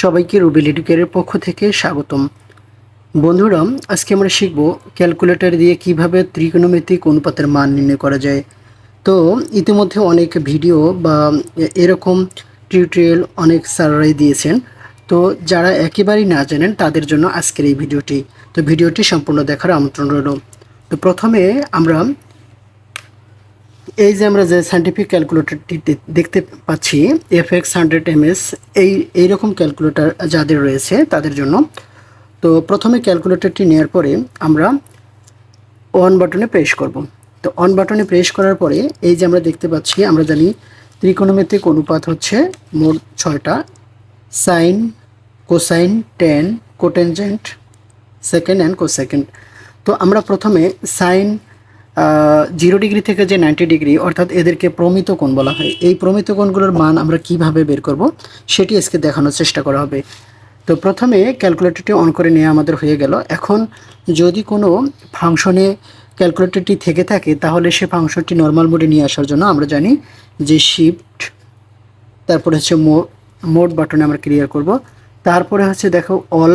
সবাইকে রুবেল এডুকেয়ারের পক্ষ থেকে স্বাগতম। বন্ধুরা, আজকে আমরা শিখব ক্যালকুলেটর দিয়ে কীভাবে ত্রিকোণমিতিক অনুপাতের মান নির্ণয় করা যায়। তো, ইতিমধ্যে অনেক ভিডিও বা এরকম টিউটোরিয়াল অনেক স্যাররাই দিয়েছেন। তো, যারা একেবারেই না জানেন, তাদের জন্য আজকের এই ভিডিওটি। তো, ভিডিওটি সম্পূর্ণ দেখার আমন্ত্রণ রইল। তো, প্রথমে আমরা এই যে আমরা যে সাইন্টিফিক ক্যালকুলেটরটি দেখতে পাচ্ছি F X hundred M S এই, এইরকম ক্যালকুলেটর যাদের রয়েছে তাদের জন্য। তো প্রথমে ক্যালকুলেটরটি নেওয়ার পরে আমরা অন বাটনে প্রেস করব। তো অন বাটনে প্রেস করার পরে এই যে আমরা দেখতে পাচ্ছি, আমরা জানি ত্রিকোণমিতিক অনুপাত হচ্ছে মোট ছয়টা। Sine cosine tan cotangent secant and cosecant তো আমরা প্রথমে সাইন জিরো ডিগ্রি থেকে যে নাইনটি ডিগ্রি অর্থাৎ এদেরকে প্রমিত কোণ বলা হয়। এই প্রমিত কোণগুলোর মান আমরা কীভাবে বের করব, সেটি আজকে দেখানোর চেষ্টা করা হবে। তো প্রথমে ক্যালকুলেটরটি অন করে নেওয়া আমাদের হয়ে গেল। এখন যদি কোনো ফাংশনে ক্যালকুলেটরটি থেকে থাকে, তাহলে সে ফাংশনটি নর্মাল মোডে নিয়ে আসার জন্য আমরা জানি যে শিফট তারপরে হচ্ছে মোড বাটনে আমরা ক্লিয়ার করব। তারপরে হচ্ছে দেখো অল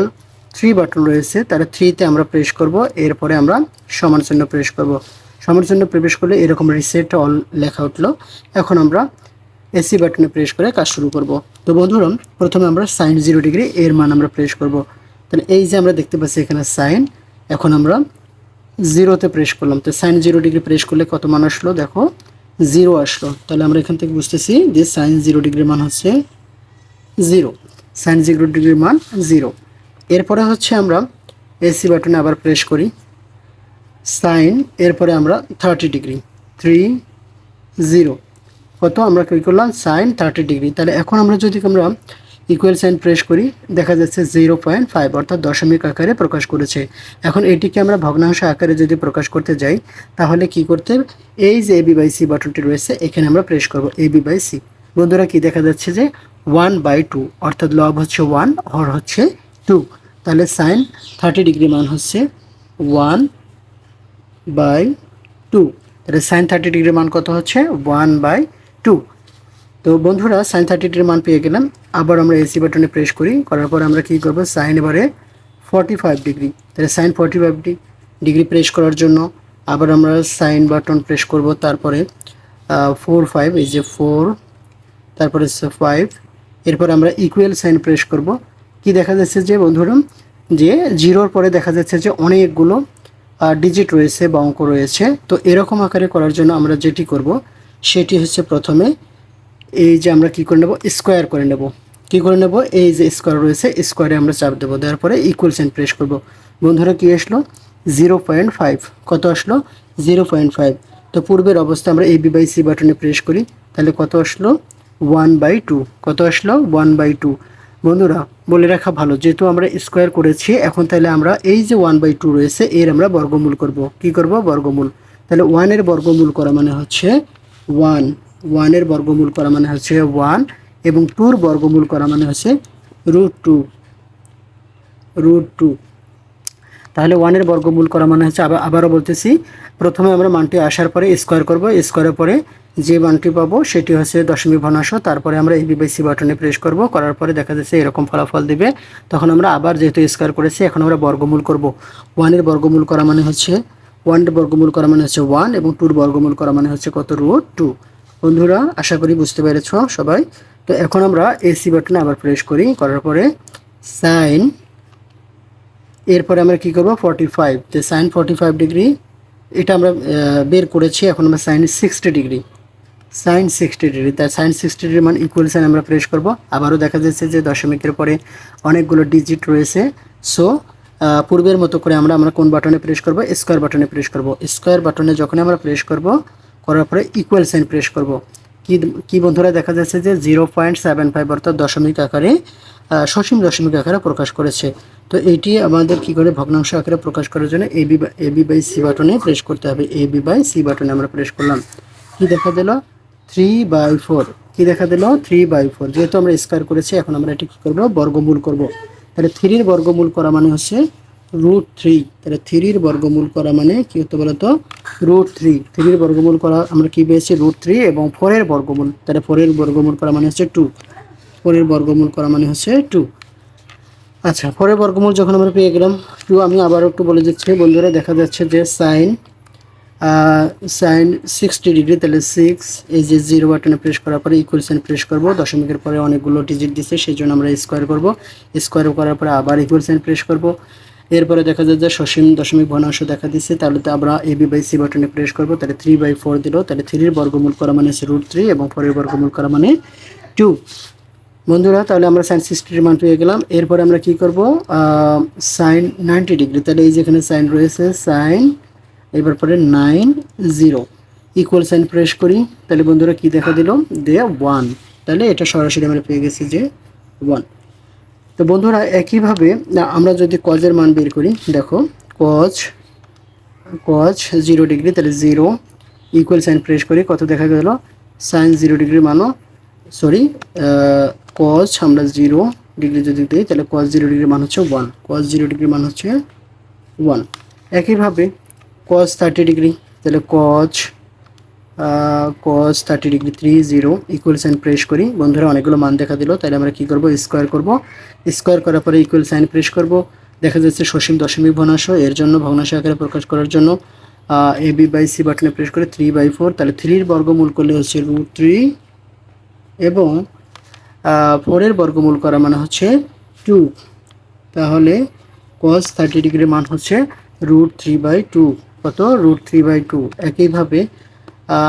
থ্রি বাটন রয়েছে তারা থ্রিতে আমরা প্রেস করব, এরপরে আমরা সমান চিহ্ন প্রেস করব। সমান চিহ্ন প্রবেশ করলে এরকম রিসেট অল লেখা উঠল। এখন আমরা এসি বাটনে প্রেস করে কাজ শুরু করব। তো বন্ধুরা প্রথমে আমরা সাইন জিরো ডিগ্রি এর মান আমরা প্রেস করব। তাহলে এই যে আমরা দেখতে পাচ্ছি এখানে সাইন এখন আমরা জিরোতে প্রেস করলাম। তো সাইন জিরো ডিগ্রি প্রেস করলে কত মান আসলো? দেখো জিরো আসলো। তাহলে আমরা এখান থেকে বুঝতেছি যে সাইন জিরো ডিগ্রির মান হচ্ছে জিরো সাইন জিরো ডিগ্রির মান জিরো এরপরে হচ্ছে আমরা এসি বাটনে আবার প্রেস করি। সাইন এরপরে আমরা থার্টি ডিগ্রি থ্রি জিরো কত? আমরা কী করলাম? সাইন থার্টি ডিগ্রি তাহলে এখন আমরা যদি আমরা ইকুয়াল সাইন প্রেস করি, দেখা যাচ্ছে জিরো পয়েন্ট ফাইভ অর্থাৎ দশমিক আকারে প্রকাশ করেছে। এখন এটিকে আমরা ভগ্নাংশ আকারে যদি প্রকাশ করতে যাই, তাহলে কি করতে? এই যে এবি বাই সি বাটনটি রয়েছে, এখানে আমরা প্রেস করব এবি বাই সি বন্ধুরা, কি দেখা যাচ্ছে যে ওয়ান বাই টু অর্থাৎ লব হচ্ছে ওয়ান হর হচ্ছে টু তাহলে সাইন থার্টি ডিগ্রি মান হচ্ছে ওয়ান বাই টু। তাহলে সাইন থার্টি ডিগ্রির মান কত হচ্ছে? One by two. তো বন্ধুরা সাইন থার্টি ডিগ্রির মান পেয়ে গেলাম। আবার আমরা এসি বাটনে প্রেস করি। করার পর আমরা কী করব? সাইন এবারে ফর্টি ফাইভ ডিগ্রি তাহলে sine forty five degree press করার জন্য আবার আমরা সাইন বাটন প্রেস করব। তারপরে ফোর ফাইভ এই যে ফোর তারপরে ফাইভ এরপর আমরা ইকুয়াল সাইন প্রেস করব। কি দেখা যাচ্ছে যে বন্ধুরা? যে জিরোর পরে দেখা যাচ্ছে যে অনেকগুলো ডিজিট রয়েছে বা অঙ্ক রয়েছে। তো এরকম আকারে করার জন্য আমরা যেটি করব, সেটি হচ্ছে প্রথমে এই যে আমরা কি করে নেব? স্কোয়ার করে নেব। কি করে নেব? এই যে স্কোয়ার রয়েছে স্কোয়ারে আমরা চাপ দেবো। দেওয়ার পরে ইকুয়াল সাইন প্রেস করব। বন্ধুরা কি আসলো? জিরো পয়েন্ট ফাইভ কত আসলো? জিরো পয়েন্ট ফাইভ তো পূর্বের অবস্থা আমরা এই বি বাই সি বাটনে প্রেস করি। তাহলে কত আসলো? ওয়ান বাই টু কত আসলো? ওয়ান বাই টু বন্ধুরা, বলে রাখা ভালো, যেহেতু আমরা স্কোয়ার করেছি, এখন তাহলে আমরা এই যে ওয়ান বাই টু রয়েছে, এর আমরা বর্গমূল করব। কি করব? বর্গমূল। তাহলে ওয়ানের বর্গমূল করা মানে হচ্ছে ওয়ান ওয়ানের বর্গমূল করা মানে হচ্ছে ওয়ান এবং টুর বর্গমূল করা মানে হচ্ছে রুট টু রুট টু তাহলে ওয়ানের বর্গমূল করা মানে হচ্ছে, আবার আবারও বলতেছি, প্রথমে আমরা মানটি আসার পরে স্কোয়ার করব। স্কোয়ারের পরে যে মানটি পাবো, সেটি হচ্ছে দশমিক ভগ্নাংশ তারপরে আমরা এই বিবাইসি বাটনে প্রেস করব। করার পরে দেখা যাচ্ছে এরকম ফলাফল দিবে। তখন আমরা আবার যেহেতু স্কোয়ার করেছি, এখন আমরা বর্গমূল করব। ওয়ানের বর্গমূল করা মানে হচ্ছে ওয়ানের বর্গমূল করা মানে হচ্ছে ওয়ান এবং টুর বর্গমূল করা মানে হচ্ছে কত? রুট টু বন্ধুরা, আশা করি বুঝতে পেরেছ সবাই। তো এখন আমরা এসি বাটনে আবার প্রেস করি। করার পরে সাইন এরপরে আমরা কি করব? ফর্টি ফাইভ তো সাইন ফর্টি ফাইভ ডিগ্রি এটা আমরা বের করেছি। এখন আমরা sine sixty degree sine sixty degree. তাই সাইন সিক্সটি ডিগ্রি মান ইকুয়াল সাইন আমরা প্রেস করব। আবারও দেখা যাচ্ছে যে দশমিকের পরে অনেকগুলো ডিজিট রয়েছে। সো পূর্বের মতো করে আমরা আমরা কোন বাটনে প্রেস করব? স্কোয়ার বাটনে প্রেস করব। স্কোয়ার বাটনে যখন আমরা প্রেস করব, করার পরে ইকুয়াল সাইন প্রেস করব। কি কি বন্ধুরা দেখা যাচ্ছে যে জিরো পয়েন্ট সেভেন ফাইভ অর্থাৎ দশমিক আকারে সসীম দশমিক আকারে প্রকাশ করেছে। তো এটি আমাদের কি করে ভগ্নাংশ আকারে প্রকাশ করার জন্য A B A B by C বাটনে প্রেস করতে হবে। এ বি বাই সি বাটনে আমরা প্রেস করলাম। কি দেখা দিল? থ্রি বাই ফোর কি দেখা দিল? থ্রি বাই ফোর যেহেতু আমরা স্কোয়ার করেছি, এখন আমরা এটি কী করব? বর্গমূল করব। তাহলে থ্রির বর্গমূল করা মানে হচ্ছে রুট থ্রি তাহলে থ্রির বর্গমূল করা মানে কি হতে বলতো? রুট থ্রি থ্রির বর্গমূল করা আমরা কি পেয়েছি? রুট থ্রি এবং ফোরের বর্গমূল। তাহলে ফোরের বর্গমূল করা মানে হচ্ছে টু ফোরের বর্গমূল করা মানে হচ্ছে টু আচ্ছা পরে বর্গমূল যখন আমরা পেয়ে গেলাম টু আমি আবার একটু বলে দিচ্ছি। বন্ধুরা, দেখা যাচ্ছে যে সাইন সাইন সিক্সটি ডিগ্রি তাহলে সিক্স এই যে জিরো বাটনে প্রেস করার পরে ইকুয়াল সাইন প্রেস করব। দশমিকের পরে অনেকগুলো ডিজিট দিচ্ছে সেই জন্য আমরা স্কোয়ার করব। স্কোয়ার করার পরে আবার ইকুয়াল সাইন প্রেস করব। এরপরে দেখা যায় যে সসীম দশমিক ভগ্নাংশ দেখা দিচ্ছে তাহলে তো আমরা এ বি বাই সি বাটনে প্রেস করব, তাহলে থ্রি বাই ফোর দিল, তাহলে থ্রির বর্গমূল করা মানে হচ্ছে রুট থ্রি এবং ফোরের বর্গমূল করা মানে টু বন্ধুরা, তাহলে আমরা সাইন সিক্সটির মান পেয়ে গেলাম। এরপরে আমরা কি করব? সাইন নাইনটি ডিগ্রি তাহলে এই যেখানে সাইন রয়েছে সাইন এবার পরে nine zero equal sign press করি। তাহলে বন্ধুরা কি দেখা দিল? দে ওয়ান তাহলে এটা সরাসরি আমরা পেয়ে গেছি যে ওয়ান তো বন্ধুরা, একইভাবে আমরা যদি কজের মান বের করি, দেখো কজ কজ জিরো ডিগ্রি তাহলে জিরো ইকুয়াল সাইন প্রেস করি। কত দেখা গেল? সাইন জিরো ডিগ্রি মানও সরি কজ আমরা জিরো ডিগ্রি যদি দিই, তাহলে কজ জিরো ডিগ্রি মান হচ্ছে ওয়ান কজ জিরো ডিগ্রি মান হচ্ছে ওয়ান একইভাবে কজ থার্টি ডিগ্রি তাহলে cos cos thirty degree three zero equal sign press করি। বন্ধুরা, অনেকগুলো মান দেখা দিল, তাহলে আমরা কী করব? স্কোয়ার করব। স্কোয়ার করার পরে ইকুয়াল সাইন প্রেস করব। দেখা যাচ্ছে সসীম দশমিক ভগ্নাংশ, এর জন্য ভগ্নাংশ আকারে প্রকাশ করার জন্য এ বি বাই সি বাটনে প্রেস করে থ্রি বাই ফোর তাহলে থ্রির বর্গমূল করলে হচ্ছে রুট থ্রি এবং ফোরের বর্গমূল করা মানে হচ্ছে টু তাহলে কস থার্টি ডিগ্রির মান হচ্ছে রুট থ্রি বাই টু কত রুট থ্রি বাই টু একইভাবে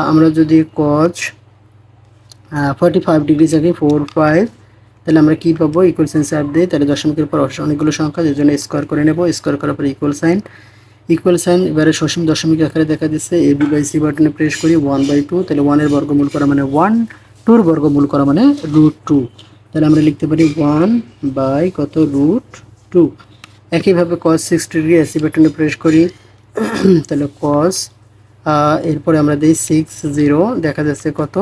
আমরা যদি কজ ফর্টি ফাইভ ডিগ্রি থেকে ফোর ফাইভ তাহলে আমরা কী পাবো? ইকুয়াল সাইন সাইড দিই তাহলে দশমিকের পর অনেকগুলো সংখ্যা, যে জন্য স্কোয়ার করে নেব। স্কোয়ার করার পর ইকুয়াল সাইন ইকুয়াল সাইন এবারে সসীম দশমিক আকারে দেখা দিচ্ছে এ বি বাই সি বাটনে প্রেস করি ওয়ান বাই টু তাহলে ওয়ানের বর্গমূল করা মানে ওয়ান টুর বর্গমূল করা মানে রুট টু তাহলে আমরা লিখতে পারি ওয়ান বাই কত রুট টু একইভাবে কস সিক্সটি ডিগ্রি এসি বাটনে প্রেস করি তাহলে কস এরপরে আমরা দিই সিক্স জিরো দেখা যাচ্ছে কত?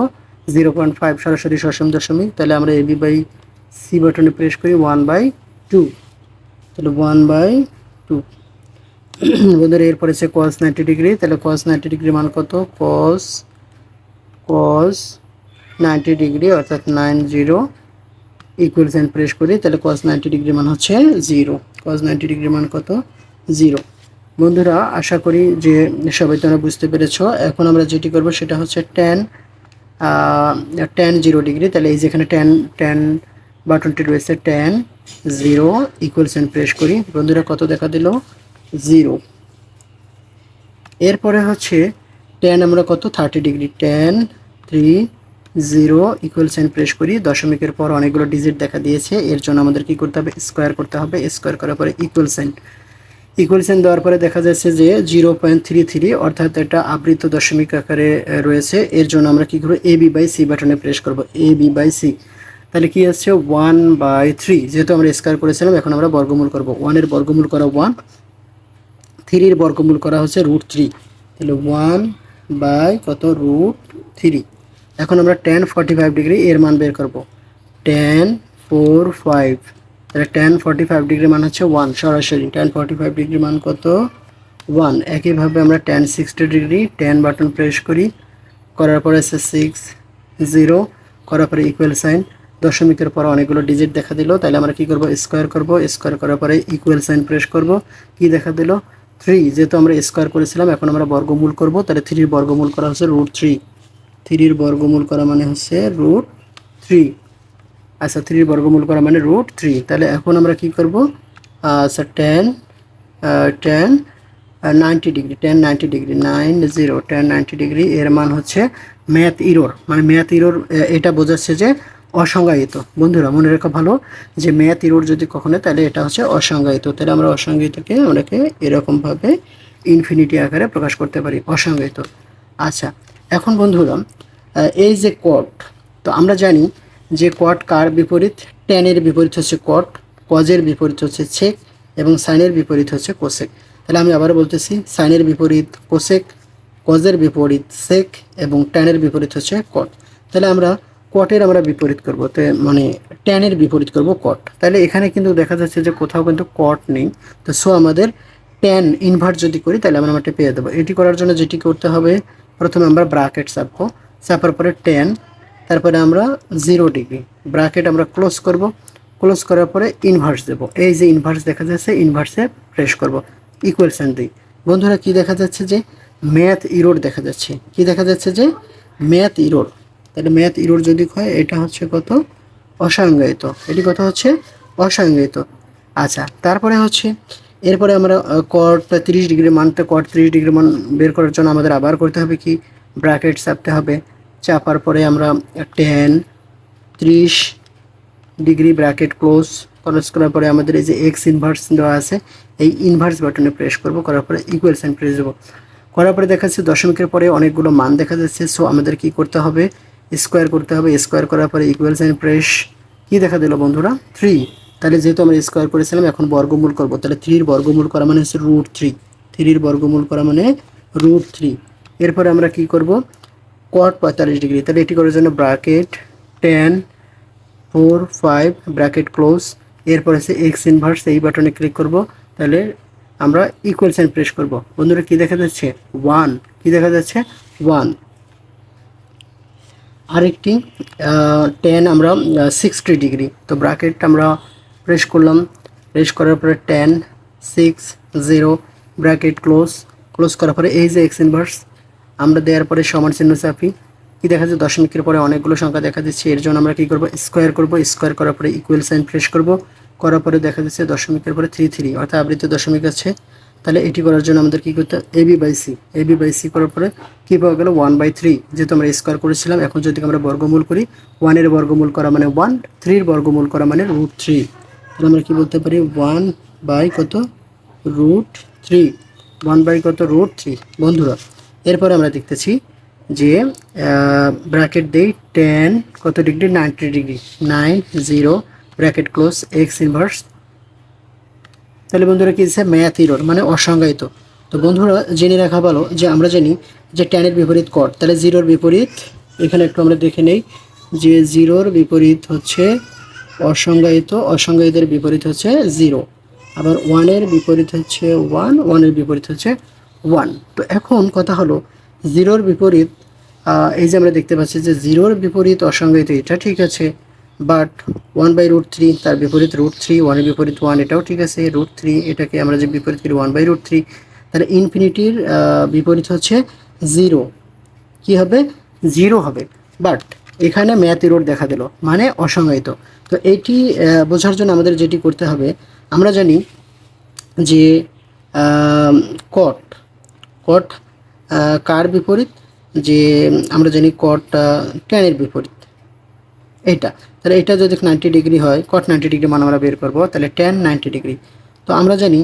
জিরো পয়েন্ট ফাইভ সরাসরি সসীম দশমিক, তাহলে আমরা এ বি বাই সি বাটনে প্রেস করি ওয়ান বাই টু তাহলে ওয়ান বাই টু বন্ধুরা, এরপরে হচ্ছে কস নাইনটি ডিগ্রি তাহলে কস নাইনটি ডিগ্রি মান কত? কস কস নাইনটি ডিগ্রি অর্থাৎ nine zero equal sign press করি, তাহলে কস নাইনটি ডিগ্রি মান হচ্ছে জিরো কস নাইনটি ডিগ্রি মান কত? জিরো বন্ধুরা, আশা করি যে সবাই তোমরা বুঝতে পেরেছ। এখন আমরা যেটি করব সেটা হচ্ছে টেন টেন জিরো ডিগ্রি তাহলে এই যেখানে টেন টেন বাটনটি রয়েছে tan zero equal sign press করি। বন্ধুরা, কত দেখা দিল? জিরো এরপরে হচ্ছে টেন আমরা কত? Thirty degree tan three zero equal sign press করি। দশমিকের পর অনেকগুলো ডিজিট দেখা দিয়েছে। এর জন্য আমাদের কি করতে হবে? স্কোয়ার করতে হবে। স্কোয়ার করার পরে ইকুয়াল সাইন ইকুয়াল সাইন দেওয়ার পরে দেখা যাচ্ছে যে জিরো পয়েন্ট থ্রি থ্রি অর্থাৎ এটা আবৃত দশমিক আকারে রয়েছে। এর জন্য আমরা কি করব? এ বি বাই সি বাটনে প্রেস করব। এ বি বাই সি তাহলে কি হচ্ছে ওয়ান বাই থ্রি যেহেতু আমরা স্কোয়ার করেছিলাম, এখন আমরা বর্গমূল করব। ওয়ানের বর্গমূল করা ওয়ান থ্রির বর্গমূল করা হচ্ছে রুট থ্রি তাহলে ওয়ান বাই কত? রুট থ্রি এখন আমরা টেন ফর্টি ফাইভ ডিগ্রি এর মান বের করব। টেন ফোর ফাইভ তাহলে টেন ফর্টি ফাইভ ডিগ্রি মান হচ্ছে ওয়ান সরাসরি টেন ফর্টি ফাইভ ডিগ্রি মান কত? ওয়ান একইভাবে আমরা tan sixty degree tan button press করি, করার পরে আছে সিক্স জিরো করার পরে ইকুয়াল সাইন দশমিকের পর অনেকগুলো ডিজিট দেখা দিল, তাহলে আমরা কি করব? স্কোয়ার করব স্কোয়ার করার পরে ইকুয়াল সাইন প্রেস করব, কি দেখা দিল? থ্রি যেহেতু আমরা স্কোয়ার করেছিলাম, এখন আমরা বর্গমূল করব, তাহলে থ্রির বর্গমূল করা হচ্ছে রুট থ্রি থ্রির বর্গমূল করা মানে হচ্ছে রুট থ্রি আচ্ছা থ্রির বর্গমূল করা মানে রুট থ্রি তাহলে এখন আমরা কি করব? আচ্ছা tan tan ninety degree tan ninety degree nine zero tan ninety degree এর মান হচ্ছে ম্যাথ ইরোর মানে ম্যাথ ইরোর এটা বোঝাচ্ছে যে অসংজ্ঞায়িত। বন্ধুরা, মনে রাখা ভালো, যে ম্যাথ ইরোর যদি কখনো, তাহলে এটা হচ্ছে অসংজ্ঞায়িত। তাহলে আমরা অসংজ্ঞায়িতকে অনেকে এরকমভাবে ইনফিনিটি আকারে প্রকাশ করতে পারি, অসংজ্ঞায়িত। আচ্ছা এখন বন্ধুরা এই যে কট তো আমরা জানি যে কট কার বিপরীত? টেনের বিপরীত হচ্ছে কট কজের বিপরীত হচ্ছে ছেক এবং সাইনের বিপরীত হচ্ছে কোসেক তাহলে আমি আবার বলতেছি সাইনের বিপরীত কোসেক কজের বিপরীত সেক এবং ট্যানের বিপরীত হচ্ছে কট তাহলে আমরা কটের আমরা বিপরীত করব, তো মানে ট্যানের বিপরীত করব কট তাহলে এখানে কিন্তু দেখা যাচ্ছে যে কোথাও কিন্তু কট নেই। তো সো আমাদের ট্যান ইনভার্ট যদি করি, তাহলে আমরা আমাকে পেয়ে দেবো এটি করার জন্য যেটি করতে হবে, প্রথমে আমরা ব্রাকেট চাপবো। চাপার পরে টেন তারপরে আমরা জিরো ডিগ্রি ব্রাকেট আমরা ক্লোজ করব। ক্লোজ করার পরে ইনভার্স দেব। এই যে ইনভার্স দেখা যাচ্ছে ইনভার্সে প্রেস করব। ইকুয়েশন দিই। বন্ধুরা, কি দেখা যাচ্ছে যে ম্যাথ ইরোড দেখা যাচ্ছে। কি দেখা যাচ্ছে যে ম্যাথ ইরোড তাহলে ম্যাথ ইরোড যদি হয়, এটা হচ্ছে কত? অসংজ্ঞায়িত। এটি কত হচ্ছে? অসংজ্ঞায়িত। আচ্ছা তারপরে হচ্ছে, এরপরে আমরা কট তিরিশ ডিগ্রি মানতে কট তিরিশ ডিগ্রি মান বের করার জন্য আমাদের আবার করতে হবে কি? ব্র্যাকেট চাপতে হবে। চাপার পরে আমরা টেন ত্রিশ ডিগ্রি ব্র্যাকেট ক্লোজ ক্লোজ করার পরে আমাদের এই যে এক্স ইনভার্স দেওয়া আছে, এই ইনভার্স বাটনে প্রেস করব, করার পরে ইকুয়াল সাইন প্রেস দেবো। করার পরে দেখা যাচ্ছে দশমিকের পরে অনেকগুলো মান দেখা যাচ্ছে সো আমাদের কি করতে হবে? স্কোয়ার করতে হবে স্কোয়ার করার পরে ইকুয়াল সাইন প্রেস কি দেখা দিল বন্ধুরা? থ্রি তাহলে যেহেতু আমরা স্কোয়ার করেছিলাম, এখন বর্গমূল করব। তাহলে থ্রির বর্গমূল করা মানে হচ্ছে রুট থ্রি থ্রির বর্গমূল করা মানে রুট থ্রি এরপরে আমরা কি করব? কট পঁয়তাল্লিশ ডিগ্রি তাহলে এটি করার জন্য bracket tan four five bracket close এরপর আছে এক্স ইনভার্স এই বাটনে ক্লিক করব। তাহলে আমরা ইকুয়াল সাইন প্রেস করব। বন্ধুরা, কি দেখা যাচ্ছে? ওয়ান কি দেখা যাচ্ছে? ওয়ান আরেকটি টেন আমরা সিক্সটি ডিগ্রি তো ব্র্যাকেট আমরা প্রেস করলাম। প্রেস করার পরে tan six zero bracket close close করার পরে এই যে এক্স ইনভার্স আমরা দেওয়ার পরে সমান চিহ্ন চাপি। কি দেখা যাচ্ছে দশমিকের পরে অনেকগুলো সংখ্যা দেখা যাচ্ছে এর জন্য আমরা কি করব? স্কোয়ার করব। স্কোয়ার করার পরে ইকুয়াল সাইন প্রেস করব। করার পরে দেখা যাচ্ছে দশমিকের পরে থ্রি থ্রি অর্থাৎ আবৃত্ত দশমিক আছে। তাহলে এটি করার জন্য আমাদের কি করতে A B by C A B by C করার পরে কী পাওয়া গেল? ওয়ান বাই থ্রি যেহেতু আমরা স্কোয়ার করেছিলাম, এখন যদি আমরা বর্গমূল করি ওয়ানের বর্গমূল করা মানে ওয়ান থ্রির বর্গমূল করা মানে রুট থ্রি তাহলে আমরা কি বলতে পারি? ওয়ান বাই কত? রুট থ্রি ওয়ান বাই কত? রুট থ্রি বন্ধুরা এরপরে আমরা দেখতেছি যে ব্র্যাকেট দেই টেন কত degree ninety degree nine zero bracket close X inverse তাহলে বন্ধুরা কি দিচ্ছে ম্যাথ ইরোর মানে অসংজ্ঞায়িত। তো বন্ধুরা, জেনে রাখা ভালো যে আমরা জানি যে টেনের বিপরীত কট তাহলে জিরোর বিপরীত, এখানে একটু আমরা দেখে নেই যে জিরোর বিপরীত হচ্ছে অসংজ্ঞায়িত, অসংজ্ঞায়িতের বিপরীত হচ্ছে জিরো আবার ওয়ানের বিপরীত হচ্ছে ওয়ান ওয়ানের বিপরীত হচ্ছে ওয়ান তো এখন কথা হলো জিরোর বিপরীত এই যে আমরা দেখতে পাচ্ছি যে জিরোর বিপরীত অসংজ্ঞায়িত এটা ঠিক আছে but one by root three তার বিপরীত রুট থ্রি ওয়ানের বিপরীত ওয়ান এটাও ঠিক আছে রুট থ্রি এটাকে আমরা যে বিপরীত করি ওয়ান বাই রুট থ্রি তাহলে ইনফিনিটির বিপরীত হচ্ছে জিরো কি হবে? জিরো হবে। বাট এখানে ম্যাথ ইরোড দেখা দিল মানে অসংজ্ঞায়িত তো আহ, বোঝার জন্য আমাদের যেটি করতে হবে আমরা জানি যে কট কট কার বিপরীত? যে, আমরা জানি কট টেনের বিপরীত। এইটা। তাহলে এটা যদি নাইনটি ডিগ্রি হয় কট নাইনটি ডিগ্রি মান আমরা বের করব, তাহলে টেন নাইনটি ডিগ্রি তো আমরা জানি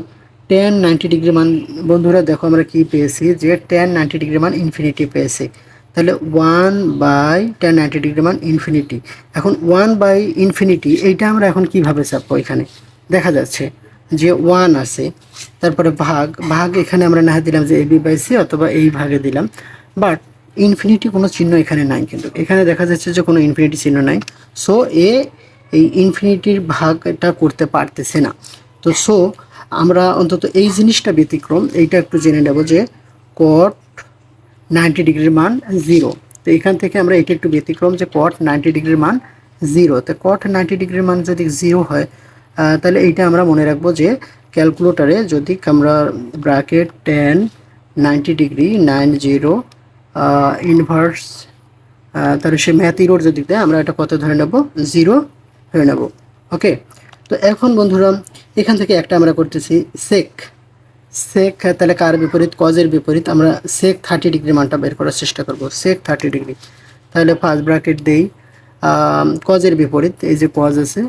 টেন নাইনটি ডিগ্রি মান, বন্ধুরা দেখো আমরা কি পেয়েছি? যে টেন নাইনটি ডিগ্রি মান ইনফিনিটি পেয়েছি। তাহলে one by tan ninety degree মান ইনফিনিটি এখন ওয়ান বাই ইনফিনিটি এইটা আমরা এখন কীভাবে চাপবো এখানে? দেখা যাচ্ছে। যে ওয়ান আছে, তারপরে ভাগ ভাগ এখানে আমরা না দিলাম যে এ বি বাই সি অথবা এই ভাগে দিলাম। বাট ইনফিনিটি কোনো চিহ্ন এখানে নাই কিন্তু। এখানে দেখা যাচ্ছে যে কোনো ইনফিনিটি চিহ্ন নাই। সো এ এই ইনফিনিটির ভাগটা করতে পারতেছে না। তো সো আমরা অন্তত এই জিনিসটা ব্যতিক্রম, এইটা একটু জেনে নেব যে কট নাইনটি ডিগ্রির মান জিরো তো এখান থেকে আমরা এটা একটু ব্যতিক্রম যে কট নাইনটি ডিগ্রির মান জিরো তো কট নাইনটি ডিগ্রির মান যদি জিরো হয় তাহলে এইটা আমরা মনে রাখব যে ক্যালকুলেটারে যদি আমরা bracket tan ninety degree nine zero inverse তাহলে সে ম্যাথ ইরোর যদি দেয়, আমরা এটা কত ধরে নেব? জিরো ধরে নেব। ওকে? তো এখন বন্ধুরা, এখান থেকে একটা আমরা করতেছি সেক সেক তাহলে কার বিপরীত? কজের বিপরীত। আমরা সেক থার্টি ডিগ্রি মানটা বের করার চেষ্টা করব। Sec thirty degree. তাহলে ফার্স্ট ব্র্যাকেট দেই। কজের বিপরীত, এই যে কজ আছে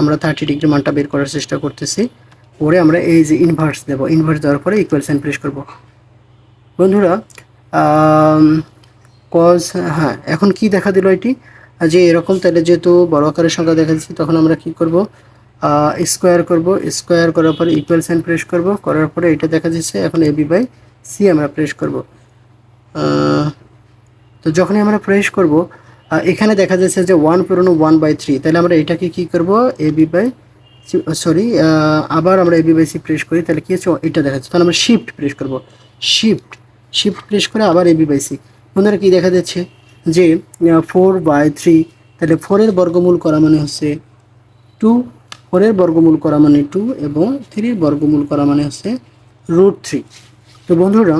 আমরা থার্টি ডিগ্রি মানটা বের করার চেষ্টা করতেছি। পরে আমরা এই যে ইনভার্স দেবো। ইনভার্স দেওয়ার পরে ইকুয়াল সাইন প্রেস করব। বন্ধুরা কজ হ্যাঁ এখন কি দেখা দিল এটি? যে এরকম, তাহলে যেহেতু বড় আকারের সংখ্যা দেখা যাচ্ছে তখন আমরা কি করব? স্কোয়ার করব। স্কোয়ার করার পরে ইকুয়াল সাইন প্রেস করব। করার পরে এটা দেখা যাচ্ছে, এখন এবি বাই সি আমরা প্রেস করব। তো যখনই আমরা প্রেস করব এখানে দেখা যাচ্ছে যে ওয়ান পুরনো ওয়ান বাই থ্রি তাহলে আমরা এটাকে কি করব? বি বাই সরি আবার আমরা A B by C press করি, তাহলে কি হচ্ছে? এটা দেখা যাচ্ছে। তাহলে আমরা শিফট প্রেস করব। শিফট শিফট প্রেস করে আবার এ বি বাই সি বন্ধুরা কি দেখা যাচ্ছে? যে ফোর বাই থ্রি তাহলে ফোরের বর্গমূল করা মানে হচ্ছে টু ফোরের বর্গমূল করা মানে টু এবং থ্রির বর্গমূল করা মানে হচ্ছে রুট থ্রি তো বন্ধুরা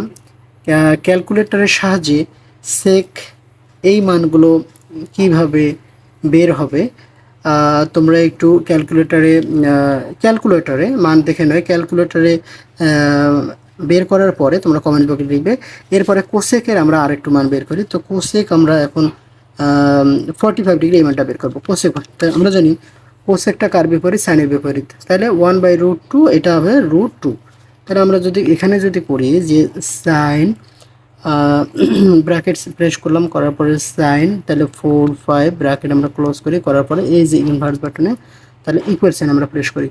ক্যালকুলেটরের সাহায্যে সেক এই মানগুলো কীভাবে বের হবে? তোমরা একটু ক্যালকুলেটারে ক্যালকুলেটারে, মান দেখে নয় ক্যালকুলেটারে বের করার পরে তোমরা কমেন্ট বক্সে লিখবে। এরপরে কোসেকের আমরা আরেকটু মান বের করি। তো কোসেক আমরা এখন ফর্টি ফাইভ ডিগ্রি এই মানটা বের করব। কোসেক আমরা জানি কোসেকটা কার বিপরীত? সাইনের বিপরীত। তাহলে ওয়ান বাই রুট টু এটা হবে রুট টু তাহলে আমরা যদি এখানে যদি করি যে সাইন ব্র্যাকেট প্রেস করলাম, করার পরে সাইন তাহলে ফোর ফাইভ ব্র্যাকেট আমরা ক্লোজ করি, করার পরে এই যে ইনভার্স বাটনে তাহলে ইকুয়াল সাইন আমরা প্রেস করি।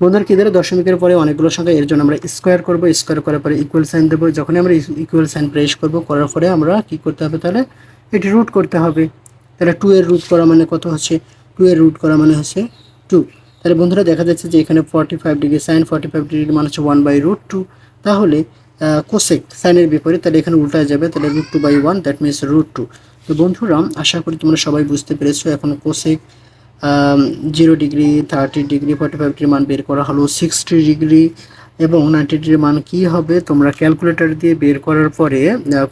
বন্ধুরা কি ধরে দশমিকের পরে অনেকগুলো সংখ্যা, এর জন্য আমরা স্কোয়ার করব স্কোয়ার করার পরে ইকুয়াল সাইন দেবো। যখনই আমরা ইকুয়াল সাইন প্রেস করব, করার পরে আমরা কি করতে হবে তাহলে, এটি রুট করতে হবে। তাহলে টু এর রুট করা মানে কত হচ্ছে? টু এর রুট করা মানে হচ্ছে টু তাহলে বন্ধুরা দেখা যাচ্ছে যে এখানে forty five degree sine forty five degree মানে হচ্ছে ওয়ান বাই রুট টু তাহলে কোসেক সাইনের বিপরীত, তাহলে এখানে উল্টায় যাবে, তাহলে root two by one that means root two তো বন্ধুরা, আশা করি তোমরা সবাই বুঝতে পেরেছ, এখন cosec zero degree thirty degree forty five degree মান বের করা হলো সিক্সটি ডিগ্রি এবং নাইনটি ডিগ্রি মান কী হবে, তোমরা ক্যালকুলেটর দিয়ে বের করার পরে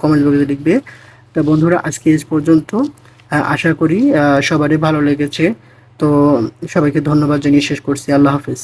কমেন্ট বক্সে লিখবে। তা বন্ধুরা, আজকে এই পর্যন্ত আশা করি সবারই ভালো লেগেছে। তো সবাইকে ধন্যবাদ জানিয়ে শেষ করছি। আল্লাহ হাফিজ।